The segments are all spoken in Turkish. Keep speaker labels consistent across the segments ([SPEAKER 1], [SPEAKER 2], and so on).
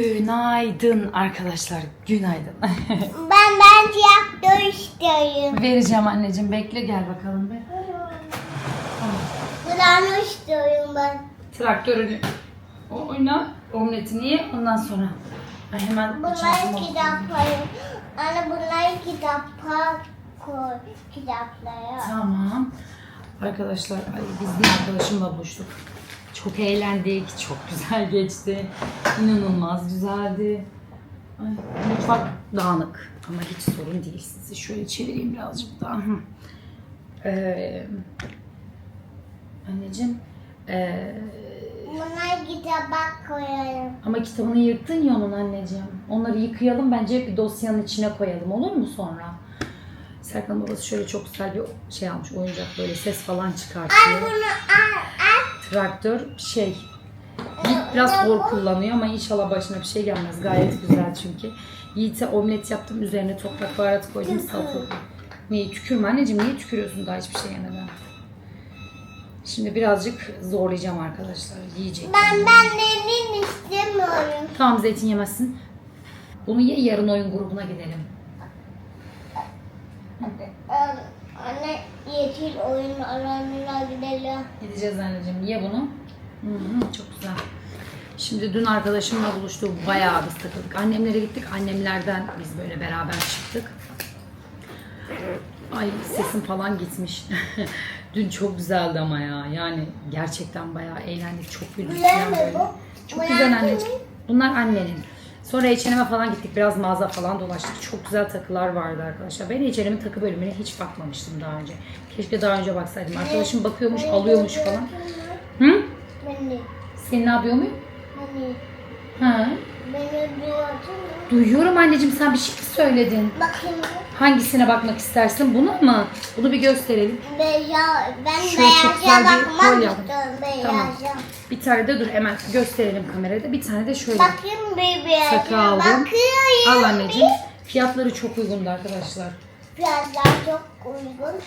[SPEAKER 1] Günaydın arkadaşlar. Günaydın.
[SPEAKER 2] Ben ben traktör istiyorum.
[SPEAKER 1] Vereceğim anneciğim. Bekle gel bakalım be.
[SPEAKER 2] Kulağını istiyorum ben.
[SPEAKER 1] Traktörünü o- oyna. Omletini ye. Ondan sonra. Ay hemen
[SPEAKER 2] Bunları kitaplayayım. Anne bunları kitapa koy. Kitaplara.
[SPEAKER 1] Tamam. Arkadaşlar ay biz bir arkadaşımla buluştuk. Çok eğlendik. Çok güzel geçti. İnanılmaz güzeldi. Ay, mutfak dağınık. Ama hiç sorun değil. Sizi şöyle çevireyim birazcık daha. Ee, anneciğim. ee,
[SPEAKER 2] Bunları kitaba koyarım.
[SPEAKER 1] ama kitabını yırttın ya onun anneciğim. Onları yıkayalım bence bir dosyanın içine koyalım olur mu sonra? Serkan babası şöyle çok güzel bir şey almış oyuncak böyle ses falan çıkartıyor.
[SPEAKER 2] Bunu al al.
[SPEAKER 1] Traktör şey Yiğit biraz zor kullanıyor ama inşallah başına bir şey gelmez. Gayet güzel çünkü. Yiğit'e omlet yaptım. Üzerine toprak baharat koydum. Salatalık. Niye tükürme anneciğim? Niye tükürüyorsun daha hiçbir şey yemeden? Şimdi birazcık zorlayacağım arkadaşlar. Yiyecek.
[SPEAKER 2] Ben ben demin istemiyorum.
[SPEAKER 1] Tamam zeytin yemezsin. Bunu ye yarın oyun grubuna gidelim.
[SPEAKER 2] Ee, Anne yeşil oyun alanına gidelim.
[SPEAKER 1] Gideceğiz anneciğim. Ye bunu. Hı hı, çok güzel. Şimdi dün arkadaşımla buluştuk. Bayağı biz takıldık. Annemlere gittik. Annemlerden biz böyle beraber çıktık. Ay sesim falan gitmiş. dün çok güzeldi ama ya. Yani gerçekten bayağı eğlendik. Çok güldük.
[SPEAKER 2] Bu?
[SPEAKER 1] Çok güzel anneciğim. Bunlar annenin. Sonra H&M'e falan gittik. Biraz mağaza falan dolaştık. Çok güzel takılar vardı arkadaşlar. Ben H&M'in takı bölümüne hiç bakmamıştım daha önce. Keşke daha önce baksaydım. Arkadaşım bakıyormuş, alıyormuş falan. Hı?
[SPEAKER 2] Beni,
[SPEAKER 1] Seni ne yapıyor muyum? Ha?
[SPEAKER 2] Beni duyuyorsun mu?
[SPEAKER 1] Duyuyorum anneciğim sen bir şey mi söyledin?
[SPEAKER 2] Bakayım.
[SPEAKER 1] Hangisine bakmak istersin? Buna mı? Bunu bir gösterelim.
[SPEAKER 2] Beyaz, ben
[SPEAKER 1] Şöyle çok güzel
[SPEAKER 2] beyaza
[SPEAKER 1] bir
[SPEAKER 2] bakmak istiyorum.
[SPEAKER 1] Tamam. Bir tane de dur hemen gösterelim kamerada. Bir tane de şöyle.
[SPEAKER 2] Bakayım bir
[SPEAKER 1] aldım.
[SPEAKER 2] Bakıyorum.
[SPEAKER 1] Al anneciğim. Fiyatları çok uygundu arkadaşlar.
[SPEAKER 2] Fiyatlar çok uygun.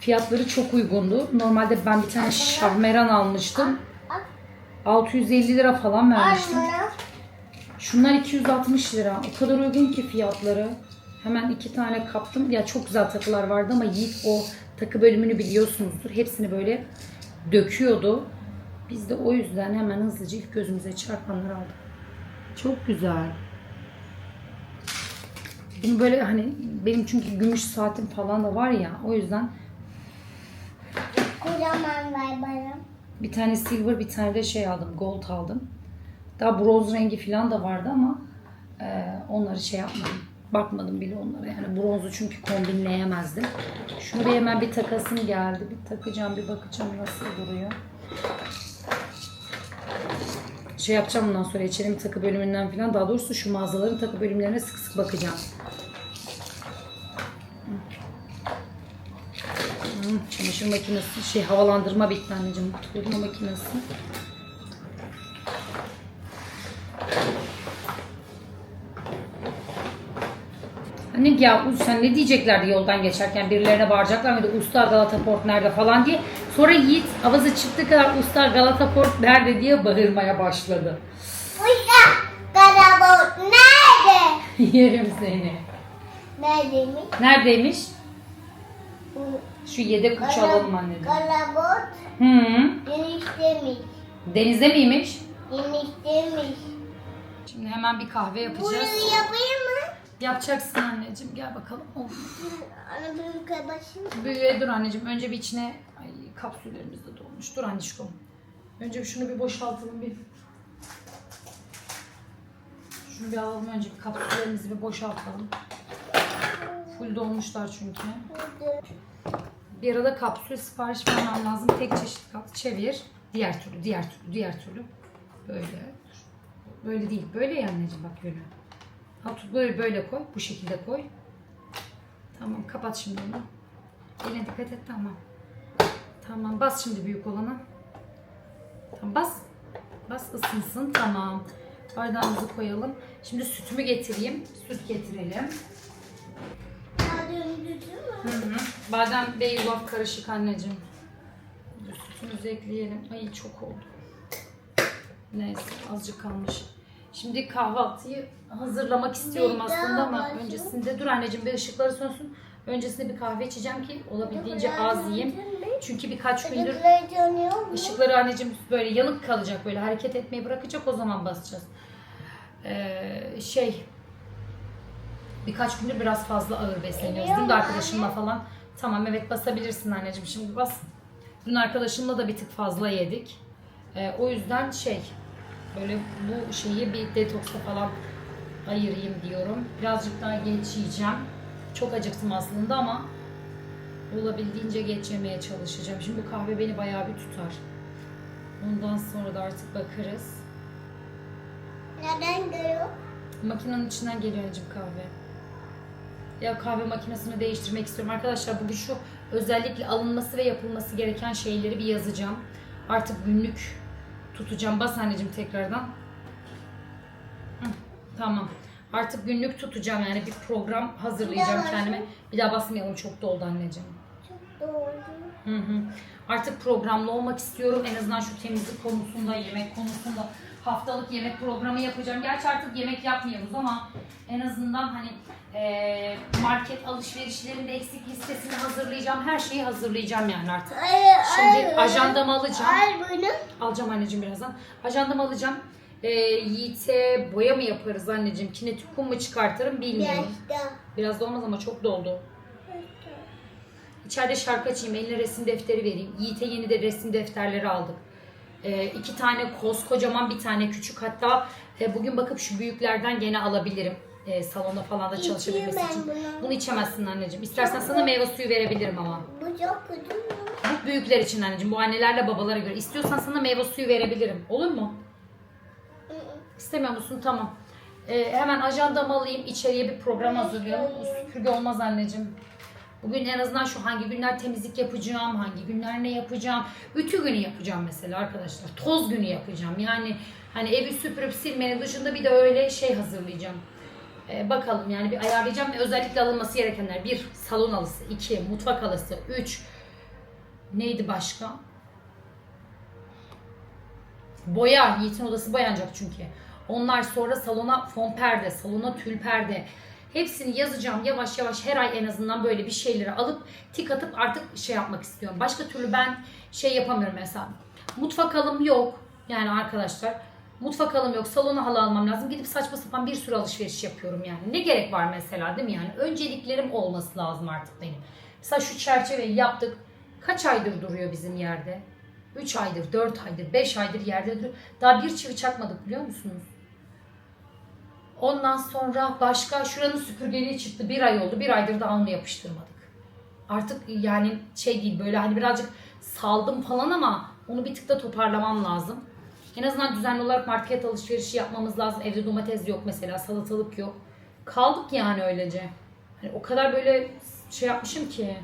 [SPEAKER 1] Fiyatları çok uygundu. Normalde ben bir tane şahmeran almıştım.
[SPEAKER 2] Al,
[SPEAKER 1] 650 lira falan
[SPEAKER 2] al
[SPEAKER 1] vermiştim.
[SPEAKER 2] bunu.
[SPEAKER 1] Şunlar 260 lira. O kadar uygun ki fiyatları. Hemen iki tane kaptım. Ya çok güzel takılar vardı ama Yiğit o takı bölümünü biliyorsunuzdur. Hepsini böyle döküyordu. Biz de o yüzden hemen hızlıca ilk gözümüze çarpanları aldık. Çok güzel. Bunu böyle hani benim çünkü gümüş saatim falan da var ya o yüzden
[SPEAKER 2] Kocaman var bana.
[SPEAKER 1] bir tane silver bir tane de şey aldım gold aldım. Daha bronz rengi falan da vardı ama e, onları şey yapmadım. Bakmadım bile onlara yani bronzu çünkü kombinleyemezdim. Bir hemen bir takasım geldi. Bir takacağım bir bakacağım nasıl duruyor. Şey yapacağım bundan sonra içerim takı bölümünden falan daha doğrusu şu mağazaların takı bölümlerine sık sık bakacağım. Hı, Çamaşır makinesi, şey havalandırma bitti anneciğim. Kurutma makinesi. Anne ya Uz sen ne diyeceklerdi yoldan geçerken birilerine bağıracaklar mıydı? Usta Galata Port nerede falan diye. Sonra Yiğit avazı çıktı kadar Usta Galata Port nerede diye bağırmaya başladı.
[SPEAKER 2] Usta karabot nerede?
[SPEAKER 1] Yerim seni.
[SPEAKER 2] Neredeymiş?
[SPEAKER 1] Neredeymiş? Şu yedek uçu alalım anneciğim.
[SPEAKER 2] Karabot
[SPEAKER 1] Hı.
[SPEAKER 2] eniştemiş.
[SPEAKER 1] Denizde miymiş?
[SPEAKER 2] Eniştemiş.
[SPEAKER 1] Şimdi hemen bir kahve yapacağız.
[SPEAKER 2] Bunu yapayım mı?
[SPEAKER 1] Yapacaksın anneciğim gel bakalım. Of.
[SPEAKER 2] Ana büyük başım.
[SPEAKER 1] Büyüğe dur anneciğim. Önce bir içine ay kapsüllerimiz de dolmuş. Dur anneciğim. Önce şunu bir boşaltalım bir. Şunu bir alalım önce bir kapsüllerimizi bir boşaltalım. Full dolmuşlar çünkü. Bir arada kapsül sipariş vermem lazım. Tek çeşit kap çevir. Diğer türlü, diğer türlü, diğer türlü. Böyle. Böyle değil. Böyle ya anneciğim bak yönü. Ha, tut böyle böyle koy. Bu şekilde koy. Tamam kapat şimdi onu. Eline dikkat et tamam. Tamam bas şimdi büyük olana. Tamam bas. Bas ısınsın tamam. Bardağımızı koyalım. Şimdi sütümü getireyim. Süt getirelim.
[SPEAKER 2] Adın düzü mü?
[SPEAKER 1] Hı hı. Badem yulaf karışık anneciğim. Sütümüzü ekleyelim. Ay çok oldu. Neyse azıcık kalmış. Şimdi kahvaltıyı hazırlamak istiyorum aslında ama öncesinde dur anneciğim bir ışıkları sönsün. Öncesinde bir kahve içeceğim ki olabildiğince az yiyeyim. Çünkü birkaç gündür ışıkları anneciğim böyle yanık kalacak böyle hareket etmeyi bırakacak o zaman basacağız. Ee, şey birkaç gündür biraz fazla ağır besleniyoruz. Dün de arkadaşımla falan tamam evet basabilirsin anneciğim şimdi bas. Dün arkadaşımla da bir tık fazla yedik. Ee, o yüzden şey böyle bu şeyi bir detoksa falan ayırayım diyorum. Birazcık daha geç yiyeceğim. Çok acıktım aslında ama olabildiğince geç yemeye çalışacağım. Şimdi bu kahve beni bayağı bir tutar. Ondan sonra da artık bakarız.
[SPEAKER 2] Neden geliyor?
[SPEAKER 1] Makinenin içinden geliyor anneciğim kahve. Ya kahve makinesini değiştirmek istiyorum. Arkadaşlar bugün şu özellikle alınması ve yapılması gereken şeyleri bir yazacağım. Artık günlük tutacağım. Bas anneciğim tekrardan. Hı, tamam. Artık günlük tutacağım yani bir program hazırlayacağım
[SPEAKER 2] Bir
[SPEAKER 1] kendime. Bir daha basmayalım çok doldu anneciğim.
[SPEAKER 2] Çok doğru.
[SPEAKER 1] Hı hı. Artık programlı olmak istiyorum. En azından şu temizlik konusunda, yemek konusunda haftalık yemek programı yapacağım. Gerçi artık yemek yapmıyoruz ama en azından hani eee, market alışverişlerinde eksik listesini hazırlayacağım. Her şeyi hazırlayacağım yani artık. Şimdi ajandamı alacağım. Alacağım anneciğim birazdan. Ajandamı alacağım. Eee Yiğit'e boya mı yaparız anneciğim? Kinetik kum mu çıkartırım bilmiyorum. Biraz da olmaz ama çok doldu. İçeride şarkı açayım, eline resim defteri vereyim. Yiğit'e yeni de resim defterleri aldık. Ee, iki tane koskocaman bir tane küçük. Hatta e, bugün bakıp şu büyüklerden gene alabilirim. E, salonda falan da çalışabilmesi
[SPEAKER 2] İçeyim
[SPEAKER 1] için.
[SPEAKER 2] ben bunu.
[SPEAKER 1] Bunu içemezsin anneciğim. İstersen sana meyve suyu verebilirim ama.
[SPEAKER 2] Bu çok kötü mü?
[SPEAKER 1] Bu büyükler için anneciğim. Bu annelerle babalara göre. İstiyorsan sana meyve suyu verebilirim. Olur mu? İstemiyor musun? Tamam. Ee, hemen ajandamı alayım. içeriye bir program hazırlıyorum. Bu süpürge olmaz anneciğim. Bugün en azından şu hangi günler temizlik yapacağım, hangi günler ne yapacağım. Ütü günü yapacağım mesela arkadaşlar. Toz günü yapacağım. Yani hani evi süpürüp silmenin dışında bir de öyle şey hazırlayacağım. Ee, bakalım yani bir ayarlayacağım ve özellikle alınması gerekenler. Bir, salon halısı. iki mutfak halısı. Üç, neydi başka? Boya. Yiğit'in odası boyanacak çünkü. Onlar sonra salona fon perde, salona tül perde. Hepsini yazacağım yavaş yavaş her ay en azından böyle bir şeyleri alıp tik atıp artık şey yapmak istiyorum. Başka türlü ben şey yapamıyorum mesela. Mutfak halım yok. Yani arkadaşlar mutfak halım yok. Salona halı almam lazım. Gidip saçma sapan bir sürü alışveriş yapıyorum yani. Ne gerek var mesela değil mi yani? Önceliklerim olması lazım artık benim. Mesela şu çerçeveyi yaptık. Kaç aydır duruyor bizim yerde? 3 aydır, 4 aydır, 5 aydır yerde duruyor. Daha bir çivi çakmadık biliyor musunuz? Ondan sonra başka şuranın süpürgeliği çıktı. Bir ay oldu. Bir aydır daha onu yapıştırmadık. Artık yani şey değil böyle hani birazcık saldım falan ama onu bir tık da toparlamam lazım. En azından düzenli olarak market alışverişi yapmamız lazım. Evde domates yok mesela, salatalık yok. Kaldık yani öylece. Hani o kadar böyle şey yapmışım ki.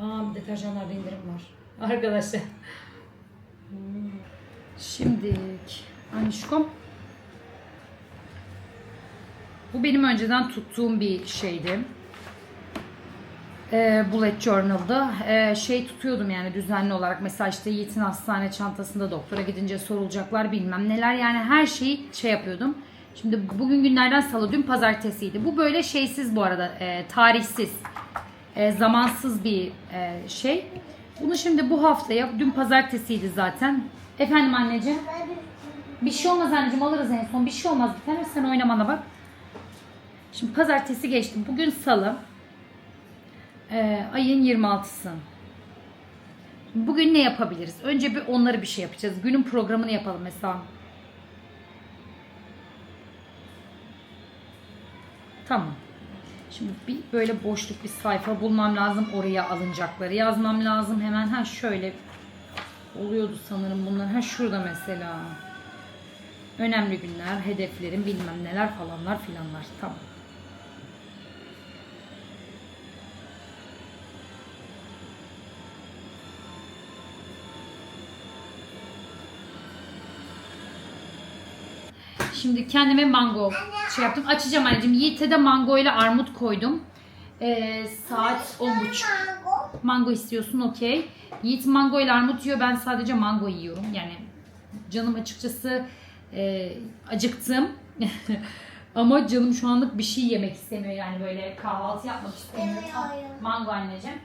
[SPEAKER 1] Aa deterjanlarda indirim var. Arkadaşlar. Hmm. Şimdi Anişkom. Bu benim önceden tuttuğum bir şeydi. Ee, bullet journal'da Ee, şey tutuyordum yani düzenli olarak. Mesela işte Yiğit'in hastane çantasında doktora gidince sorulacaklar bilmem neler. Yani her şeyi şey yapıyordum. Şimdi bugün günlerden salı, dün pazartesiydi. Bu böyle şeysiz bu arada, e, tarihsiz, e, zamansız bir e, şey. Bunu şimdi bu haftaya, dün pazartesiydi zaten. Efendim anneciğim? Bir şey olmaz anneciğim alırız en son. Bir şey olmaz bir tane sen oynamana bak. Şimdi pazartesi geçti. Bugün salı. Ee, ayın 26'sı. Bugün ne yapabiliriz? Önce bir onları bir şey yapacağız. Günün programını yapalım mesela. Tamam. Şimdi bir böyle boşluk bir sayfa bulmam lazım. Oraya alınacakları yazmam lazım. Hemen ha şöyle oluyordu sanırım bunlar. Ha şurada mesela. Önemli günler, hedeflerim bilmem neler falanlar filanlar. Tamam. Şimdi kendime mango şey yaptım. Açacağım anneciğim. Yiğit'e de mango ile armut koydum. Ee, saat 10.30.
[SPEAKER 2] Mango.
[SPEAKER 1] İstiyorsun okey. Yiğit mango ile armut yiyor. Ben sadece mango yiyorum. Yani canım açıkçası e, acıktım. Ama canım şu anlık bir şey yemek istemiyor yani böyle kahvaltı yapmak istemiyor. Mango anneciğim.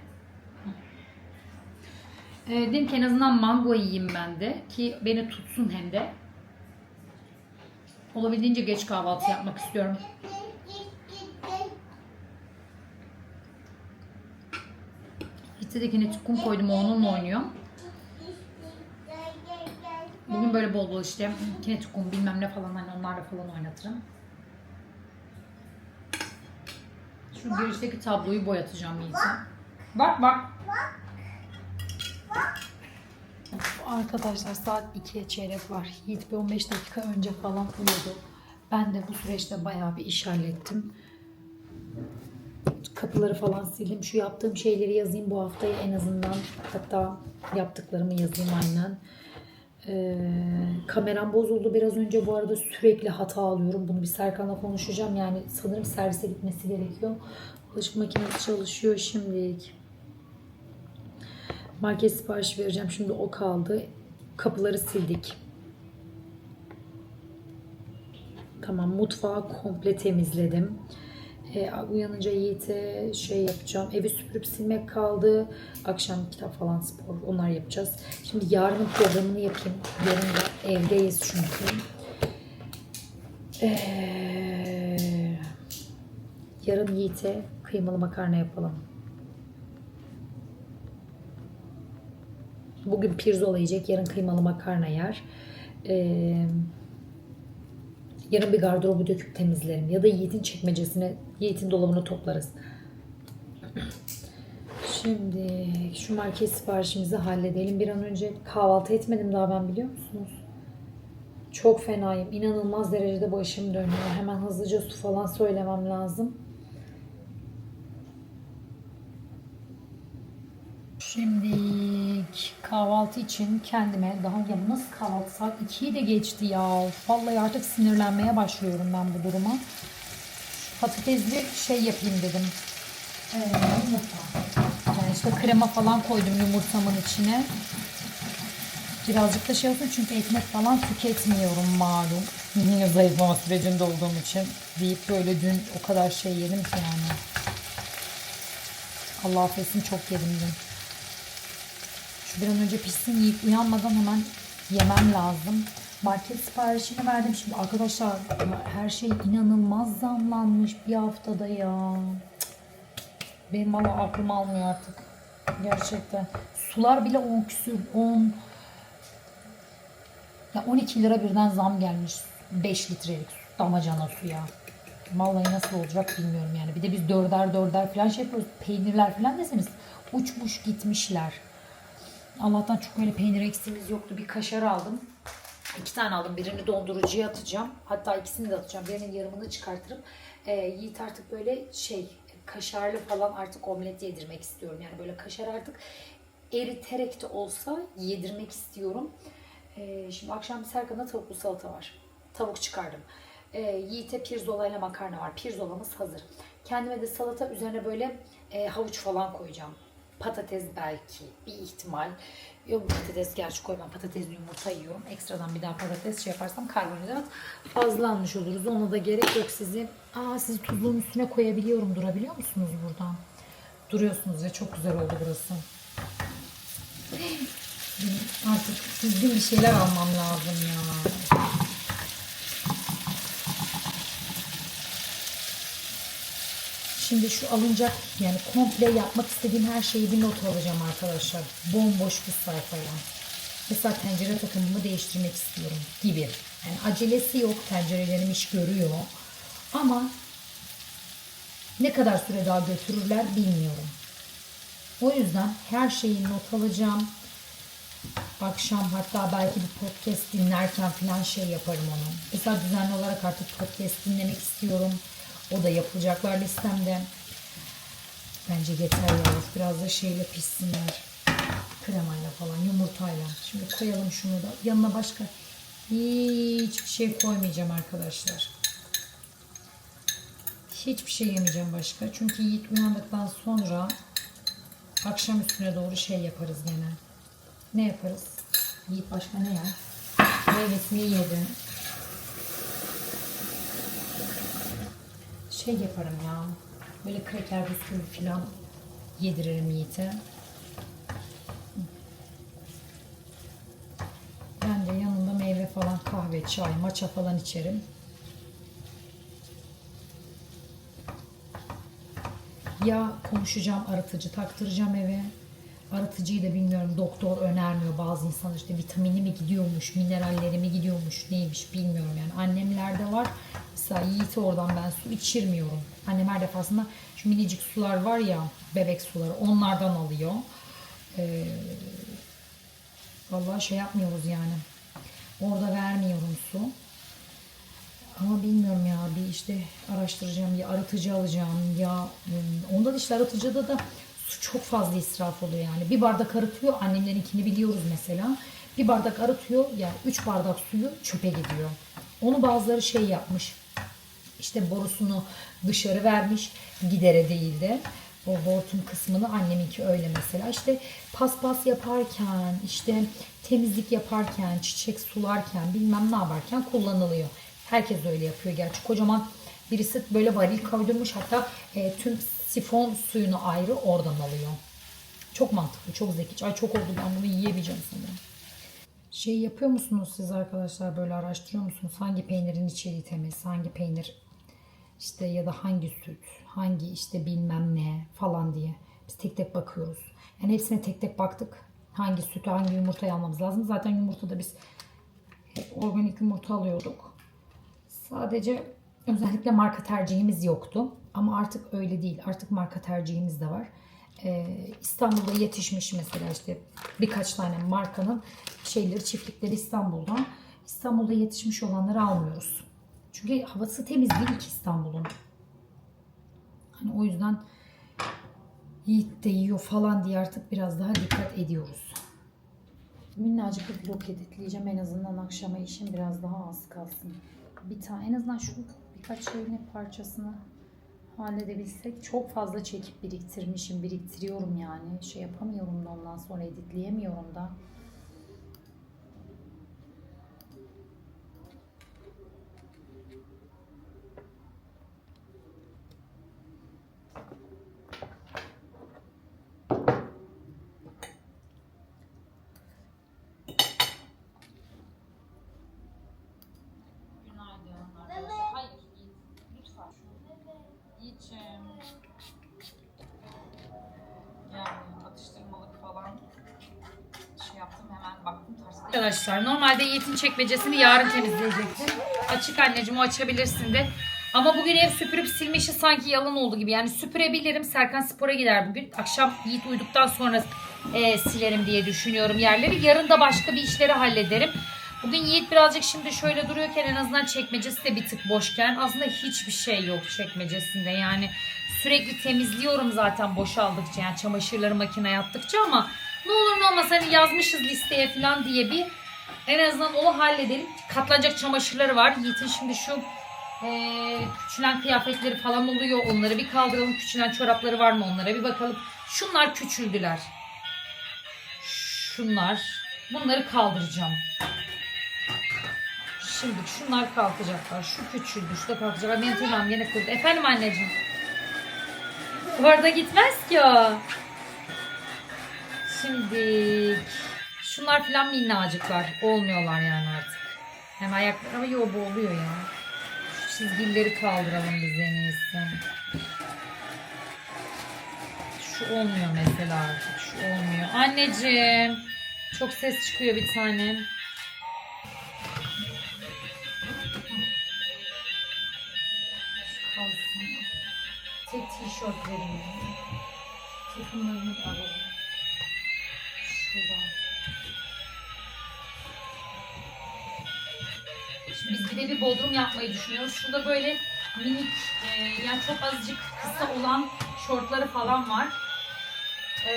[SPEAKER 1] Ee, dedim ki en azından mango yiyeyim ben de ki beni tutsun hem de. Olabildiğince geç kahvaltı yapmak istiyorum. İçeridekine kum koydum onunla oynuyor. Bugün böyle bol bol işte kinetik kum bilmem ne falan hani onlarla falan oynatırım. Şu girişteki tabloyu boyatacağım iyice. Bak bak. Of, Arkadaşlar saat 2'ye çeyrek var. Yiğit bir 15 dakika önce falan uyudu. Ben de bu süreçte bayağı bir iş hallettim. Kapıları falan sildim. Şu yaptığım şeyleri yazayım bu haftayı en azından. Hatta yaptıklarımı yazayım aynen. Ee, kameram bozuldu biraz önce bu arada sürekli hata alıyorum. Bunu bir Serkan'la konuşacağım. Yani sanırım servise gitmesi gerekiyor. Bulaşık makinesi çalışıyor şimdilik. Market sipariş vereceğim. Şimdi o kaldı. Kapıları sildik. Tamam mutfağı komple temizledim. Ee, uyanınca Yiğit'e şey yapacağım. Evi süpürüp silmek kaldı. Akşam kitap falan spor onlar yapacağız. Şimdi yarının programını yapayım. Yarın da evdeyiz çünkü. Ee, yarın Yiğit'e kıymalı makarna yapalım. Bugün pirzola yiyecek, yarın kıymalı makarna yer. Ee, yarın bir gardırobu döküp temizlerim. Ya da Yiğit'in çekmecesine, Yiğit'in dolabını toplarız. Şimdi şu market siparişimizi halledelim. Bir an önce kahvaltı etmedim daha ben biliyor musunuz? Çok fenayım. İnanılmaz derecede başım dönüyor. Hemen hızlıca su falan söylemem lazım. Şimdi kahvaltı için kendime daha ya nasıl kahvaltı saat 2'yi de geçti ya. Vallahi artık sinirlenmeye başlıyorum ben bu duruma. Patatesli şey yapayım dedim. Ee. Yani işte krema falan koydum yumurtamın içine. Birazcık da şey olsun çünkü ekmek falan tüketmiyorum malum. Yine zayıflama sürecinde olduğum için deyip böyle dün o kadar şey yedim ki yani. Allah affetsin çok yedim dün. Bir an önce pişsin yiyip uyanmadan hemen yemem lazım. Market siparişini verdim. Şimdi arkadaşlar her şey inanılmaz zamlanmış bir haftada ya. Benim valla aklım almıyor artık. Gerçekten. Sular bile 10 küsür. 10 ya 12 lira birden zam gelmiş. 5 litrelik su, damacana suya. Vallahi nasıl olacak bilmiyorum yani. Bir de biz dörder dörder falan şey yapıyoruz. Peynirler falan deseniz uçmuş gitmişler. Allah'tan çok öyle peynir eksiğimiz yoktu. Bir kaşar aldım. İki tane aldım. Birini dondurucuya atacağım. Hatta ikisini de atacağım. Birinin yarımını çıkartırım. Ee, Yiğit artık böyle şey kaşarlı falan artık omlet yedirmek istiyorum. Yani böyle kaşar artık eriterek de olsa yedirmek istiyorum. Ee, şimdi akşam Serkan'da tavuklu salata var. Tavuk çıkardım. Ee, Yiğit'e pirzola ile makarna var. Pirzolamız hazır. Kendime de salata üzerine böyle e, havuç falan koyacağım. Patates belki bir ihtimal. Yok patates gerçi koymam. Patatesli yumurta yiyorum. Ekstradan bir daha patates şey yaparsam karbonhidrat fazla almış oluruz. Ona da gerek yok sizi. Aa sizi tuzluğun üstüne koyabiliyorum. Durabiliyor musunuz buradan? Duruyorsunuz ya çok güzel oldu burası. Artık düzgün bir şeyler almam lazım ya. Şimdi şu alınacak yani komple yapmak istediğim her şeyi bir not alacağım arkadaşlar. Bomboş bir sayfaya. Mesela tencere takımımı değiştirmek istiyorum gibi. Yani acelesi yok. Tencerelerim iş görüyor. Ama ne kadar süre daha götürürler bilmiyorum. O yüzden her şeyi not alacağım. Akşam hatta belki bir podcast dinlerken falan şey yaparım onu. Mesela düzenli olarak artık podcast dinlemek istiyorum. O da yapılacaklar listemde. Bence yeter ya. Biraz da şeyle pişsinler. Kremayla falan, yumurtayla. Şimdi koyalım şunu da. Yanına başka hiçbir şey koymayacağım arkadaşlar. Hiçbir şey yemeyeceğim başka. Çünkü Yiğit uyandıktan sonra akşam üstüne doğru şey yaparız gene. Ne yaparız? Yiğit başka ne yer? Meyvesini yedi. Şey yaparım ya. Böyle kreker bisküvi falan yediririm Yiğit'e. Ben de yanında meyve falan kahve, çay, maça falan içerim. Ya konuşacağım arıtıcı taktıracağım eve. Arıtıcıyı da bilmiyorum doktor önermiyor bazı insanlar işte vitamini mi gidiyormuş, mineralleri mi gidiyormuş neymiş bilmiyorum yani. Annemlerde var. Mesela Yiğit'e oradan ben su içirmiyorum. Annem her defasında şu minicik sular var ya bebek suları onlardan alıyor. Ee, vallahi şey yapmıyoruz yani. Orada vermiyorum su. Ama bilmiyorum ya bir işte araştıracağım ya arıtıcı alacağım ya hmm, onda da işte arıtıcıda da su çok fazla israf oluyor yani. Bir bardak arıtıyor annemlerinkini biliyoruz mesela. Bir bardak arıtıyor yani üç bardak suyu çöpe gidiyor. Onu bazıları şey yapmış işte borusunu dışarı vermiş gidere değil de o hortum kısmını anneminki öyle mesela işte paspas yaparken işte temizlik yaparken çiçek sularken bilmem ne yaparken kullanılıyor. Herkes öyle yapıyor gerçi kocaman birisi böyle varil koydurmuş hatta e, tüm sifon suyunu ayrı oradan alıyor. Çok mantıklı çok zekice. Ay çok oldu ben bunu yiyebileceğim sanırım. Şey yapıyor musunuz siz arkadaşlar böyle araştırıyor musunuz? Hangi peynirin içeriği temiz, hangi peynir işte ya da hangi süt, hangi işte bilmem ne falan diye. Biz tek tek bakıyoruz. Yani hepsine tek tek baktık. Hangi sütü, hangi yumurtayı almamız lazım. Zaten yumurtada biz hep organik yumurta alıyorduk. Sadece özellikle marka tercihimiz yoktu. Ama artık öyle değil. Artık marka tercihimiz de var. Ee, İstanbul'da yetişmiş mesela işte birkaç tane markanın şeyleri, çiftlikleri İstanbul'dan. İstanbul'da yetişmiş olanları almıyoruz. Çünkü havası temiz değil ki İstanbul'un. Hani o yüzden Yiğit de yiyor falan diye artık biraz daha dikkat ediyoruz. Minnacık bir vlog editleyeceğim en azından akşama işim biraz daha az kalsın. Bir tane en azından şu birkaç şeyin parçasını halledebilsek çok fazla çekip biriktirmişim biriktiriyorum yani şey yapamıyorum da ondan sonra editleyemiyorum da. Günaydın arkadaşlar. Hayır Yiğit. Lütfen. Yiğit'ciğim. Yani atıştırmalık falan şey yaptım hemen baktım tarzı. Arkadaşlar normalde Yiğit'in çekmecesini yarın temizleyecektim. Açık anneciğim o açabilirsin de. Ama bugün ev süpürüp silme işi sanki yalan oldu gibi. Yani süpürebilirim. Serkan spora gider bugün. Akşam Yiğit uyuduktan sonra e, silerim diye düşünüyorum yerleri. Yarın da başka bir işleri hallederim. Bugün Yiğit birazcık şimdi şöyle duruyorken en azından çekmecesi de bir tık boşken aslında hiçbir şey yok çekmecesinde. Yani sürekli temizliyorum zaten boşaldıkça yani çamaşırları makineye attıkça ama ne olur ne olmaz hani yazmışız listeye falan diye bir en azından onu halledelim. Katlanacak çamaşırları var. Yiğit'in şimdi şu eee küçülen kıyafetleri falan oluyor. Onları bir kaldıralım. Küçülen çorapları var mı onlara bir bakalım. Şunlar küçüldüler. Şunlar. Bunları kaldıracağım. Şimdi şunlar kalkacaklar. Şu küçüldü. Şu da kalkacak. Benim tırnağım yine kırdı. Efendim anneciğim. Orada gitmez ki o. Şimdi şunlar filan minnacıklar. Olmuyorlar yani artık. Hem ayaklar ama yo bu oluyor ya. Şu çizgileri kaldıralım biz en iyisi. Şu olmuyor mesela artık. Şu olmuyor. Anneciğim. Çok ses çıkıyor bir tanem. Tek tişört verin. Takımlarını alalım. Biz bir de bir bodrum yapmayı düşünüyoruz. Şurada böyle minik e, yani çok azıcık kısa olan şortları falan var. E,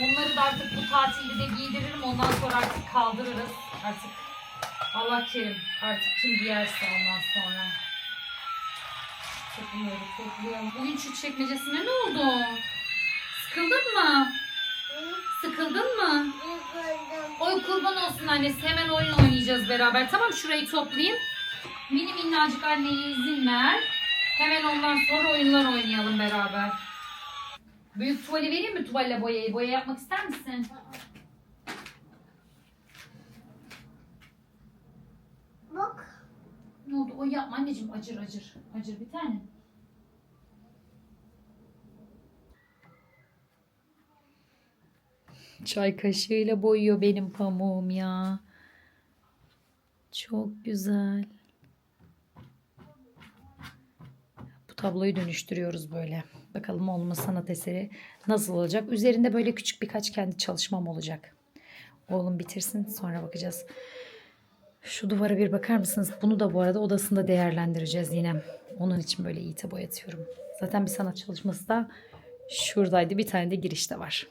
[SPEAKER 1] onları da artık bu tatilde de giydiririm. Ondan sonra artık kaldırırız. Artık Allah kerim. Artık kim giyerse ondan sonra. Takımları toplayalım. Bugün şu çekmecesine ne oldu? Sıkıldın mı? Sıkıldın mı? Oy kurban olsun annesi. Hemen oyun oynayacağız beraber. Tamam şurayı toplayayım. Mini minnacık anneye izin ver. Hemen ondan sonra oyunlar oynayalım beraber. Büyük tuvali vereyim mi tuvalle boyayı? Boya yapmak ister misin?
[SPEAKER 2] Bak.
[SPEAKER 1] Ne oldu? O yapma anneciğim. Acır acır. Acır bir tane. Çay kaşığıyla boyuyor benim pamuğum ya. Çok güzel. Bu tabloyu dönüştürüyoruz böyle. Bakalım oğlumun sanat eseri nasıl olacak. Üzerinde böyle küçük birkaç kendi çalışmam olacak. Oğlum bitirsin sonra bakacağız. Şu duvara bir bakar mısınız? Bunu da bu arada odasında değerlendireceğiz yine. Onun için böyle iyice boyatıyorum. Zaten bir sanat çalışması da şuradaydı. Bir tane de girişte var.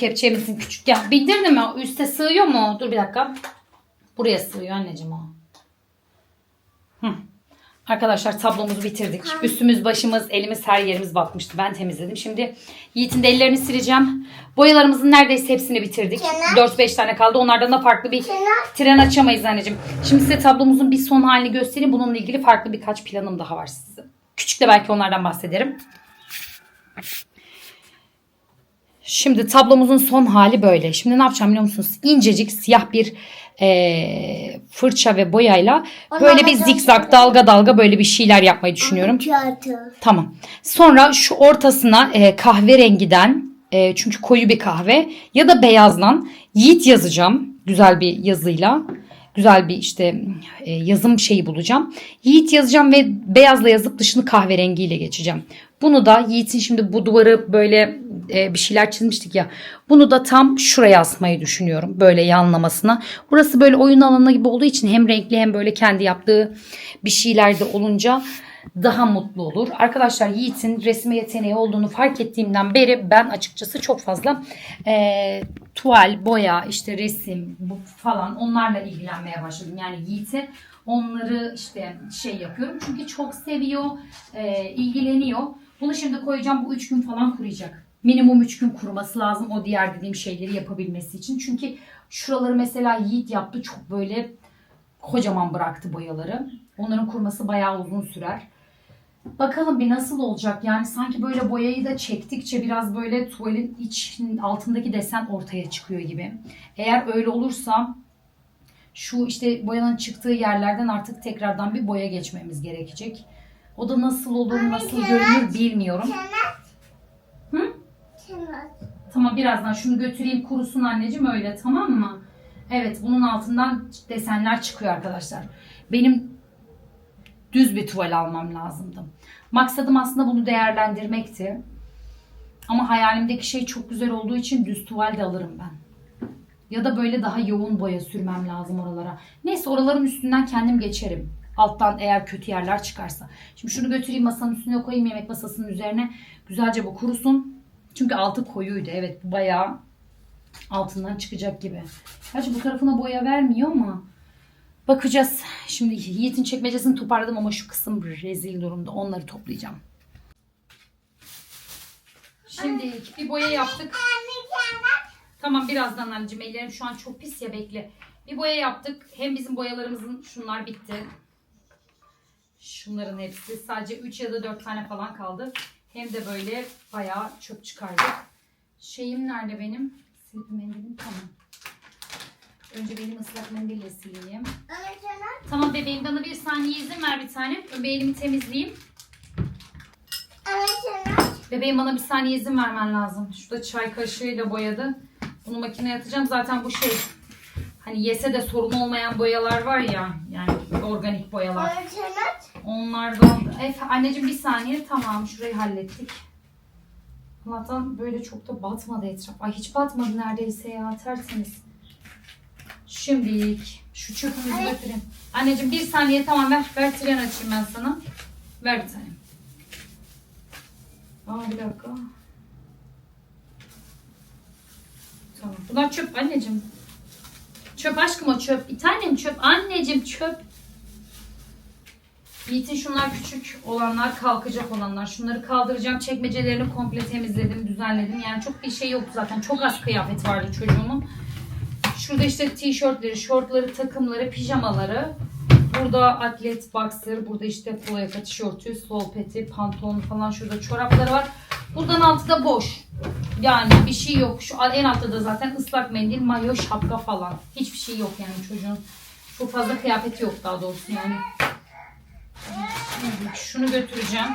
[SPEAKER 1] Kepçemizin küçük. Ya bindirdin mi? Üste sığıyor mu? Dur bir dakika. Buraya sığıyor anneciğim o. Hı. Arkadaşlar tablomuzu bitirdik. Üstümüz, başımız, elimiz, her yerimiz batmıştı. Ben temizledim. Şimdi Yiğit'in de ellerini sileceğim. Boyalarımızın neredeyse hepsini bitirdik.
[SPEAKER 2] Kenar.
[SPEAKER 1] 4-5 tane kaldı. Onlardan da farklı bir tren açamayız anneciğim. Şimdi size tablomuzun bir son halini göstereyim. Bununla ilgili farklı birkaç planım daha var size. Küçük de belki onlardan bahsederim. Şimdi tablomuzun son hali böyle. Şimdi ne yapacağım biliyor musunuz? İncecik siyah bir eee, fırça ve boyayla böyle bir zikzak dalga dalga böyle bir şeyler yapmayı düşünüyorum. Tamam. Sonra şu ortasına e, kahverengiden e, çünkü koyu bir kahve ya da beyazdan Yiğit yazacağım. Güzel bir yazıyla. Güzel bir işte e, yazım şeyi bulacağım. Yiğit yazacağım ve beyazla yazıp dışını kahverengiyle geçeceğim. Bunu da Yiğit'in şimdi bu duvarı böyle e, bir şeyler çizmiştik ya. Bunu da tam şuraya asmayı düşünüyorum. Böyle yanlamasına. Burası böyle oyun alanı gibi olduğu için hem renkli hem böyle kendi yaptığı bir şeyler de olunca daha mutlu olur. Arkadaşlar Yiğit'in resme yeteneği olduğunu fark ettiğimden beri ben açıkçası çok fazla e, tuval, boya, işte resim bu falan onlarla ilgilenmeye başladım. Yani Yiğit'e onları işte şey yapıyorum. Çünkü çok seviyor, e, ilgileniyor. Bunu şimdi koyacağım. Bu 3 gün falan kuruyacak. Minimum 3 gün kuruması lazım o diğer dediğim şeyleri yapabilmesi için. Çünkü şuraları mesela Yiğit yaptı. Çok böyle kocaman bıraktı boyaları. Onların kurması bayağı uzun sürer. Bakalım bir nasıl olacak. Yani sanki böyle boyayı da çektikçe biraz böyle tuvalin iç altındaki desen ortaya çıkıyor gibi. Eğer öyle olursa şu işte boyanın çıktığı yerlerden artık tekrardan bir boya geçmemiz gerekecek. O da nasıl olur, nasıl görünür bilmiyorum.
[SPEAKER 2] Kenar.
[SPEAKER 1] Hı?
[SPEAKER 2] Kenar.
[SPEAKER 1] Tamam birazdan şunu götüreyim kurusun anneciğim öyle tamam mı? Evet bunun altından desenler çıkıyor arkadaşlar. Benim düz bir tuval almam lazımdı. Maksadım aslında bunu değerlendirmekti. Ama hayalimdeki şey çok güzel olduğu için düz tuval de alırım ben. Ya da böyle daha yoğun boya sürmem lazım oralara. Neyse oraların üstünden kendim geçerim. Alttan eğer kötü yerler çıkarsa. Şimdi şunu götüreyim masanın üstüne koyayım yemek masasının üzerine. Güzelce bu kurusun. Çünkü altı koyuydu. Evet bu bayağı altından çıkacak gibi. Gerçi bu tarafına boya vermiyor ama bakacağız. Şimdi Yiğit'in çekmecesini toparladım ama şu kısım rezil durumda. Onları toplayacağım. Şimdi bir boya yaptık. Tamam birazdan anneciğim ellerim şu an çok pis ya bekle. Bir boya yaptık. Hem bizim boyalarımızın şunlar bitti. Şunların hepsi sadece 3 ya da 4 tane falan kaldı. Hem de böyle bayağı çöp çıkardık. Şeyim nerede benim? Silip mendilim tamam. Önce benim ıslak mendille sileyim. Tamam bebeğim bana bir saniye izin ver bir tane. Bir elimi temizleyeyim. Bebeğim bana bir saniye izin vermen lazım. Şurada çay kaşığıyla boyadı. Bunu makineye atacağım. Zaten bu şey hani yese de sorun olmayan boyalar var ya. Yani organik boyalar. Onlardan. Efe, anneciğim bir saniye. Tamam şurayı hallettik. Allah'tan böyle çok da batmadı etraf. Ay hiç batmadı neredeyse ya. Tertemiz. Şimdilik şu çöpümüzü
[SPEAKER 2] Ay.
[SPEAKER 1] götüreyim. Anneciğim bir saniye tamam ver. Ver tren açayım ben sana. Ver bir tane. Aa bir dakika. Tamam. Bunlar çöp anneciğim. Çöp aşkım o çöp. Bir tanem çöp. Anneciğim çöp. Yiğit'in şunlar küçük olanlar, kalkacak olanlar. Şunları kaldıracağım. Çekmecelerini komple temizledim, düzenledim. Yani çok bir şey yoktu zaten. Çok az kıyafet vardı çocuğumun. Şurada işte tişörtleri, şortları, takımları, pijamaları. Burada atlet boxer, burada işte polo yaka tişörtü, sol peti, pantolon falan şurada çorapları var. Buradan altı da boş. Yani bir şey yok. Şu en altta da zaten ıslak mendil, mayo, şapka falan. Hiçbir şey yok yani çocuğun. Çok fazla kıyafeti yok daha doğrusu yani. Şunu götüreceğim.